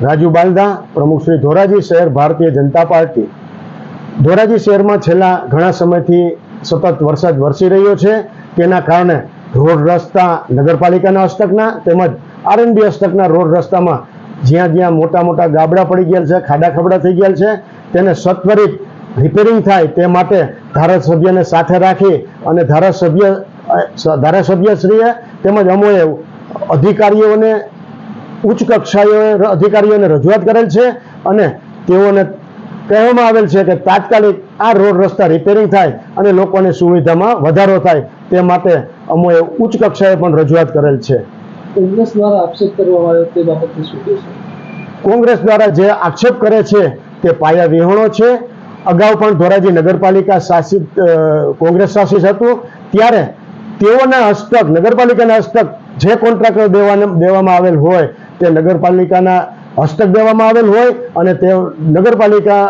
રાજુ બાલદા, પ્રમુખ શ્રી ધોરાજી શહેર, ભારતીય જનતા પાર્ટી. ધોરાજી શહેરમાં છેલ્લા ઘણા સમયથી સતત વરસાદ વરસી રહ્યો છે. તેના કારણે રોડ રસ્તા નગરપાલિકાના હસ્તકના તેમજ આરએનબી હસ્તકના રોડ રસ્તામાં જ્યાં જ્યાં મોટા મોટા ગાબડા પડી ગયા છે, ખાડા ખબડા થઈ ગયા છે, તેને સત્વરિત રિપેરિંગ થાય તે માટે ધારાસભ્યને સાથે રાખી અને ધારાસભ્ય ધારાસભ્યશ્રીએ તેમજ અમોએ અધિકારીઓને ઉચ્ચ કક્ષાએ અધિકારીઓને રજૂઆત કરેલ છે અને તેઓને કહેવામાં આવેલ છે કે તાત્કાલિક આ રોડ રસ્તા રિપેરિંગ થાય અને લોકોની સુવિધામાં વધારો થાય તે માટે અમોએ ઉચ્ચ કક્ષાએ પણ રજૂઆત કરેલ છે. કોંગ્રેસ દ્વારા આક્ષેપ કરવામાં આવ્યો તે બાબતે શું કહેશો? કોંગ્રેસ દ્વારા જે આક્ષેપ કરે છે તે પાયા વિહોણો છે. અગાઉ પણ ધોરાજી નગરપાલિકા શાસિત કોંગ્રેસ શાસિત હતું. ત્યારે તેઓના હસ્તક નગરપાલિકાના હસ્તક જે કોન્ટ્રાક્ટર દેવામાં આવેલ હોય તે નગરપાલિકાના હસ્તક દેવામાં આવેલ હોય અને તે નગરપાલિકા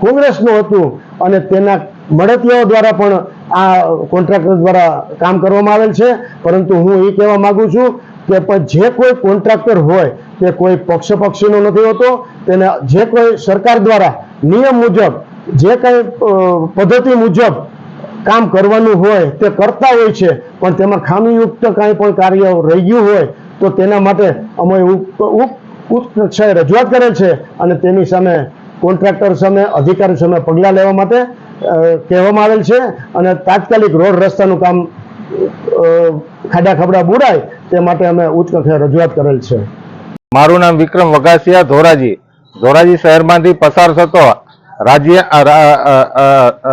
કોંગ્રેસનું હતું અને તેના મળતિયાઓ દ્વારા પણ આ કોન્ટ્રાક્ટર દ્વારા કામ કરવામાં આવેલ છે. પરંતુ હું એ કહેવા માગું છું કે જે કોઈ કોન્ટ્રાક્ટર હોય તે કોઈ પક્ષ પક્ષીનો નથી હોતો, તેને જે કોઈ સરકાર દ્વારા નિયમ મુજબ, જે કંઈ પદ્ધતિ મુજબ કામ કરવાનું હોય, તે કરતા હોય છે, પણ તેમાં ખામીયુક્ત કાંઈ પણ કાર્ય રહી ગયું હોય તો તેના માટે અમે ઉચ્ચ રજૂઆત કરેલ છે અને તેની સામે કોન્ટ્રાક્ટર સામે, અધિકારી સામે પગલાં લેવા માટે કહેવામાં આવેલ છે અને તાત્કાલિક રોડ રસ્તાનું કામ ખાડા ખબડા બુડાય તે માટે અમે ઉચ્ચ કક્ષાએ રજૂઆત કરેલ છે. મારું નામ વિક્રમ વઘાસિયા ધોરાજી. ધોરાજી શહેરમાંથી પસાર થતો રાજ્ય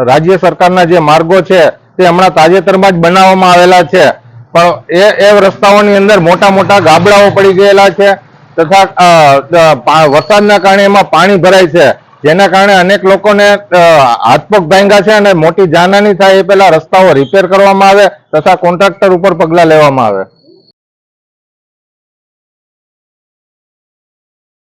રાજ્ય સરકારના જે માર્ગો છે તે હમણાં તાજેતરમાં જ બનાવવામાં આવેલા છે. પણ એ એ રસ્તાઓની અંદર મોટા મોટા ગાબડાઓ પડી ગયેલા છે તથા વરસાદના કારણે એમાં પાણી ભરાય છે. જેના કારણે અનેક લોકોને હાથપગ હાથ ભાંગ્યા છે અને મોટી જાનહાની થાય એ પહેલા રસ્તાઓ રિપેર કરવામાં આવે તથા કોન્ટ્રાક્ટર ઉપર પગલાં લેવામાં આવે.